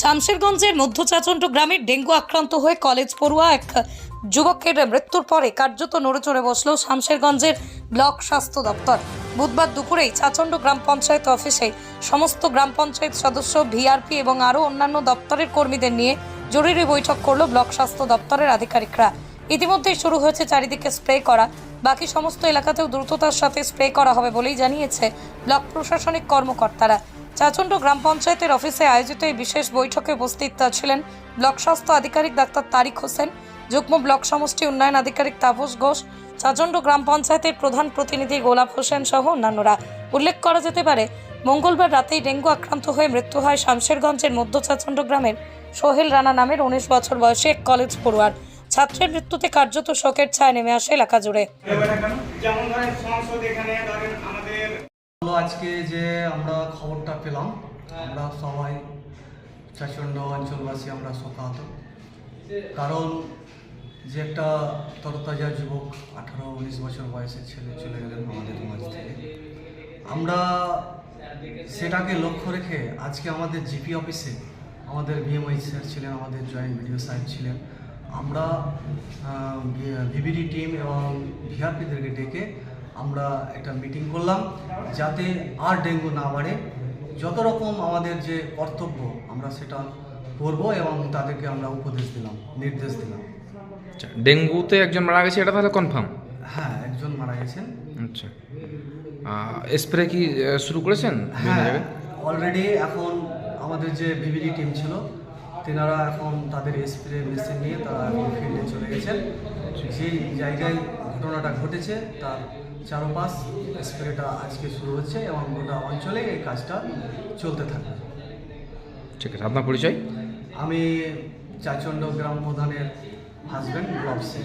শামশেরগঞ্জের মধ্য চাচণ্ড গ্রামের ডেঙ্গু আক্রান্ত হয়ে কলেজ পড়ুয়া এক যুবকের মৃত্যুর পরে কার্যত নড়ে চড়ে বসল শামশেরগঞ্জের ব্লক স্বাস্থ্য দপ্তর। বুধবার দুপুরেই চাচণ্ড গ্রাম পঞ্চায়েত অফিসে সমস্ত গ্রাম পঞ্চায়েত সদস্য, ভিআরপি এবং আরও অন্যান্য দপ্তরের কর্মীদের নিয়ে জরুরি বৈঠক করল ব্লক স্বাস্থ্য দপ্তরের আধিকারিকরা। ইতিমধ্যেই শুরু হয়েছে চারিদিকে স্প্রে করা। বাকি সমস্ত এলাকাতেও দ্রুততার সাথে স্প্রে করা হবে বলেই জানিয়েছে ব্লক প্রশাসনিক কর্মকর্তারা। চাচণ্ড গ্রাম পঞ্চায়েতের অফিসে আয়োজিত এই বিশেষ বৈঠকে উপস্থিত ছিলেন ব্লক স্বাস্থ্য আধিকারিক ডাক্তার তারিক হোসেন, যুগ্ম ব্লক সমষ্টি উন্নয়ন আধিকারিক তাপস ঘোষ, চাচণ্ড গ্রাম পঞ্চায়েতের প্রধান প্রতিনিধি গোলাপ হোসেন সহ অন্যান্যরা। উল্লেখ করা যেতে পারে, মঙ্গলবার রাতেই ডেঙ্গু আক্রান্ত হয়ে মৃত্যু হয় শামশেরগঞ্জের মধ্য চাচণ্ড গ্রামের সোহেল রানা নামের উনিশ বছর বয়সী এক কলেজ পড়ুয়ার। ছাত্রের মৃত্যুতে কার্যত শোকের ছায়া নেমে আসে এলাকা জুড়ে। যেমন আজকে যে আমরা খবরটা পেলাম, আমরা সবাই চাচণ্ড অঞ্চলবাসী আমরা শোকাহত। কারণ যে একটা তরতাজা যুবক, আঠারো উনিশ বছর বয়সের ছেলে চলে গেলেন আমাদের মাঝ থেকে। আমরা সেটাকে লক্ষ্য রেখে আজকে আমাদের জিপি অফিসে আমাদের বিএমআই স্যার ছিলেন, আমাদের জয়েন্ট ভিডিও সাহেব ছিলেন। আমরা ভিভিডি টিম এবং ভিআরপিদেরকে ডেকে আমরা একটা মিটিং করলাম যাতে আর ডেঙ্গু না বাড়ে। যত রকম আমাদের যে কর্তব্য আমরা সেটা করব এবং তাদেরকে আমরা উপদেশ দিলাম নির্দেশ দিলাম। আচ্ছা ডেঙ্গুতে একজন মারা গেছে এটা তাহলে কনফার্ম হ্যাঁ একজন মারা গেছেন। আচ্ছা। স্প্রে কি শুরু করেছেন? হ্যাঁ অলরেডি এখন আমাদের যে ভিভিডি টিম ছিল তেনারা এখন তাদের স্প্রে মেশিন নিয়ে তারা ফিল্ডে চলে গেছেন। সেই জায়গায় ঘটনাটা ঘটেছে তার চারপাশ স্প্রেটা আজকে শুরু হচ্ছে এবং গোটা অঞ্চলে এই কাজটা চলতে থাকবে। ঠিক আছে আপনার পরিচয়? আমি চাচণ্ড গ্রাম প্রধানের হাজব্যান্ড গোলাপ সিং